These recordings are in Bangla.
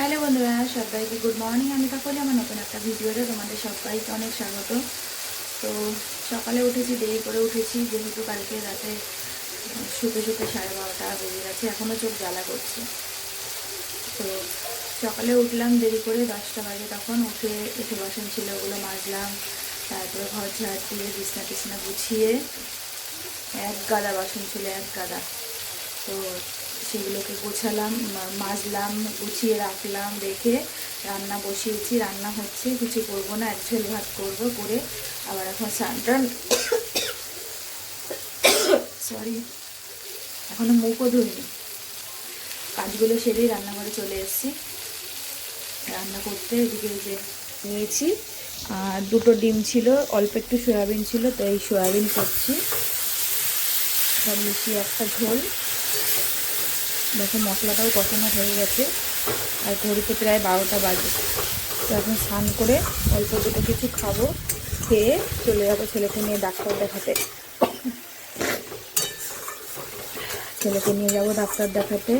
হ্যালো বন্ধুরা, সবাইকে গুড মর্নিং। আমি কাকলি, আমার নতুন একটা ভিডিওতে তোমাদের সবাইকে অনেক স্বাগত। তো সকালে উঠেছি, দেরি করে উঠেছি, যেহেতু কালকে রাতে শুতে শুতে সাড়ে বারোটা বেজে গেছে এখনও চোখ জ্বালা করছে। তো সকালে উঠলাম, দেরি করে দশটা বাজে তখন উঠে এসে বাসন ছিল, ওগুলো মাজলাম, তারপরে ঘর ঝাড় দিয়ে বিছনা টিছনা গুছিয়ে এক গাদা বাসন ছিল, এক গাদা। তো সেগুলোকে গোছালাম মাজলাম, গুছিয়ে রাখলাম, রেখে রান্না বসিয়েছি। রান্না হচ্ছে, কিছু করব না এক ঝোল ভাত করব করে। আবার এখন স্নান সরি, এখনও মুখও ধুইনি। কাজগুলো সেরেই রান্নাঘরে চলে এসেছি। রান্না করতে এদিকে যে নিয়েছি। আর দুটো ডিম ছিল, অল্প একটু সয়াবিন ছিল তো এই সয়াবিন করছি। সব মিশিয়ে একটা ঝোল। দেখো মশলাটাও কষানো হয়ে গেছে। আর ঘড়িতে প্রায় বারোটা বাজে। তো এখন স্নান করে অল্প দুটো কিছু খাব, খেয়ে চলে যাব ছেলেকে নিয়ে ডাক্তার দেখাতে। ছেলেকে নিয়ে যাব ডাক্তার দেখাতে।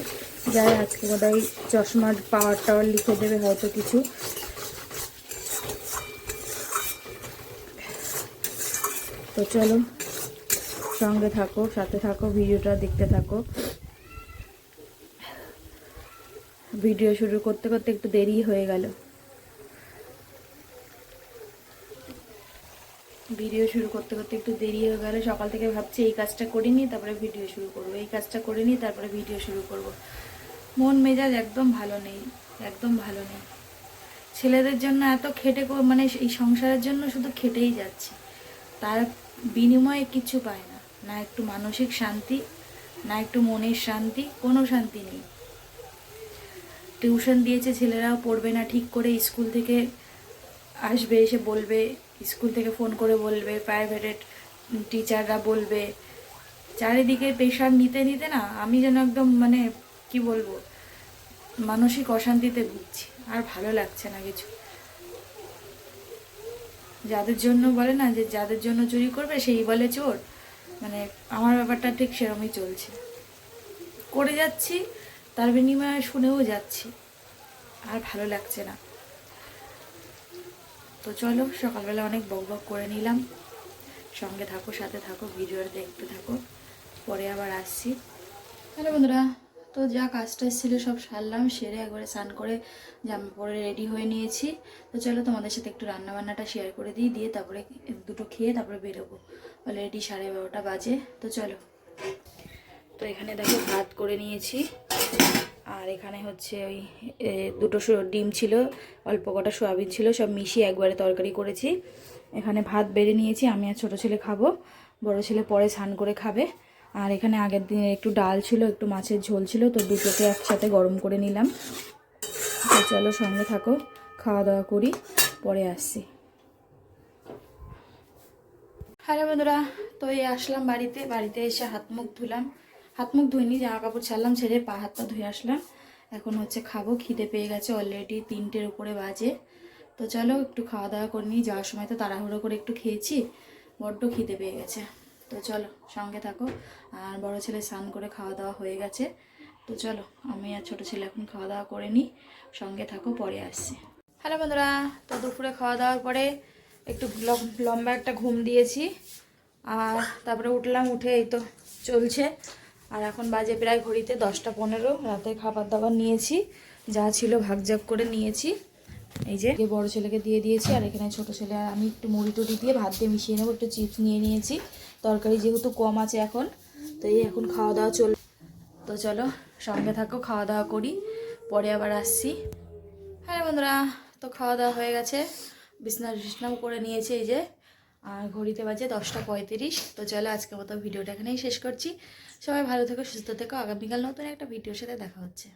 যাই, আজকে বোধহয় চশমার পাওয়ার টাওয়ার লিখে দেবে হয়তো কিছু। তো চলো সঙ্গে থাকো, সাথে থাকো, ভিডিওটা দেখতে থাকো। ভিডিও শুরু করতে করতে একটু দেরি হয়ে গেল। ভিডিও শুরু করতে করতে একটু দেরি হয়ে গেল। সকাল থেকে ভাবছি এই কাজটা করিনি, তারপরে ভিডিও শুরু করব। এই কাজটা করিনি, তারপরে ভিডিও শুরু করব। মন মেজাজ একদম ভালো নেই, একদম ভালো নেই। ছেলেদের জন্য এত খেটে মানে এই সংসারের জন্য শুধু খেটেই যাচ্ছে। তার বিনিময়ে কিছু পায় না। না একটু মানসিক শান্তি, না একটু মনের শান্তি, কোনো শান্তি নেই। টিউশন দিয়েছে, ছেলেরাও পড়বে না, ঠিক করে স্কুল থেকে আসবে, এসে বলবে, স্কুল থেকে ফোন করে বলবে প্রাইভেটের টিচাররা বলবে। চারিদিকে প্রেশার নিতে নিতে না আমি যেন একদম মানে কি বলব, মানসিক অশান্তিতে ভুগছি, আর ভালো লাগছে না কিছু। যাদের জন্য বলে না যে যাদের জন্য চুরি করবে সেই বলে চোর মানে আমার ব্যাপারটা ঠিক সেরমই চলছে। করে যাচ্ছি তার বিনিময়ে শুনেও যাচ্ছি। আর ভালো লাগছে না। তো চলো, সকালবেলা অনেক বক বক করে নিলাম। সঙ্গে থাকো, সাথে থাকো, ভিডিও দেখতে থাকো। পরে আবার আসছি। হ্যালো বন্ধুরা, তো যা কাজটা ছিল সব সারলাম, সেরে একবারে স্নান করে জামা পরে রেডি হয়ে নিয়েছি। তো চলো তোমাদের সাথে একটু রান্না বান্নাটা শেয়ার করে দিই, দিয়ে তারপরে দুটো খেয়ে তারপরে বেরোবো। অলরেডি সাড়ে বারোটা বাজে, তো চলো। তো এখানে দেখো ভাত করে নিয়েছি। আর এখানে হচ্ছে ওই দুটো ডিম ছিল, অল্প কটা সোয়াবিন ছিল, সব মিশিয়ে একবারে তরকারি করেছি। এখানে ভাত বেড়ে নিয়েছি, আমি আর ছোটো ছেলে খাব, বড় ছেলে পরে স্নান করে খাবে। আর এখানে আগের দিনে একটু ডাল ছিল, একটু মাছের ঝোল ছিল, তো দুটোকে একসাথে গরম করে নিলাম। তো চলো সঙ্গে থাকো, খাওয়া দাওয়া করি, পরে আসছি। হ্যালো বন্ধুরা, তো এই আসলাম বাড়িতে বাড়িতে এসে হাত মুখ ধুলাম। হাত মুখ ধুইনি জামা কাপড় ছাড়লাম, ছেড়ে পা হাত পা ধুয়ে আসলাম। এখন হচ্ছে খাব, খিদে পেয়ে গেছে অলরেডি তিনটের উপরে বাজে। তো চলো একটু খাওয়া দাওয়া করে নিই, যাওয়ার সময় তো তাড়াহুড়ো করে একটু খেয়েছি, বড্ড খিদে পেয়ে গেছে। তো চলো, সঙ্গে থাকো, আর বড় ছেলে স্নান করে খাওয়া দাওয়া হয়ে গেছে। তো চলো, আমি আর ছোটো ছেলে এখন খাওয়া দাওয়া করে নিই, সঙ্গে থাকো, পরে আসছি। হ্যালো বন্ধুরা, তো দুপুরে খাওয়া দাওয়ার পরে একটু লম- লম্বা একটা ঘুম দিয়েছি, আর তারপরে উঠলাম, উঠে এই তো চলছে। আর এখন বাজে প্রায় ঘড়িতে দশটা পনেরো। রাতে খাবার দাবার নিয়েছি, যা ছিল ভাগজাগ করে নিয়েছি। এই যে বড় ছেলেকে দিয়ে দিয়েছি, আর এখানে ছোট ছেলে, আর আমি একটু মুড়ি টুড়ি দিয়ে ভাত দিয়ে মিশিয়ে নেব, একটু চিপস নিয়ে নিয়েছি। তরকারি যেহেতু কম আছে এখন, তো এই এখন খাওয়া দাওয়া চল, তো চলো সঙ্গে থাকো খাওয়া দাওয়া করি, পরে আবার আসছি। হ্যাঁ বন্ধুরা, তো খাওয়া দাওয়া হয়ে গেছে। বিছনা বিছনাও করে নিয়েছে, এই যে। আর ঘড়িতে বাজে দশটা পঁয়ত্রিশ। তো চলো আজকে মতো ভিডিওটা এখানেই শেষ করছি। সবাই ভালো থেকো, সুস্থ থেকো। আগামীকাল নতুন একটা ভিডিওর সাথে দেখা হচ্ছে।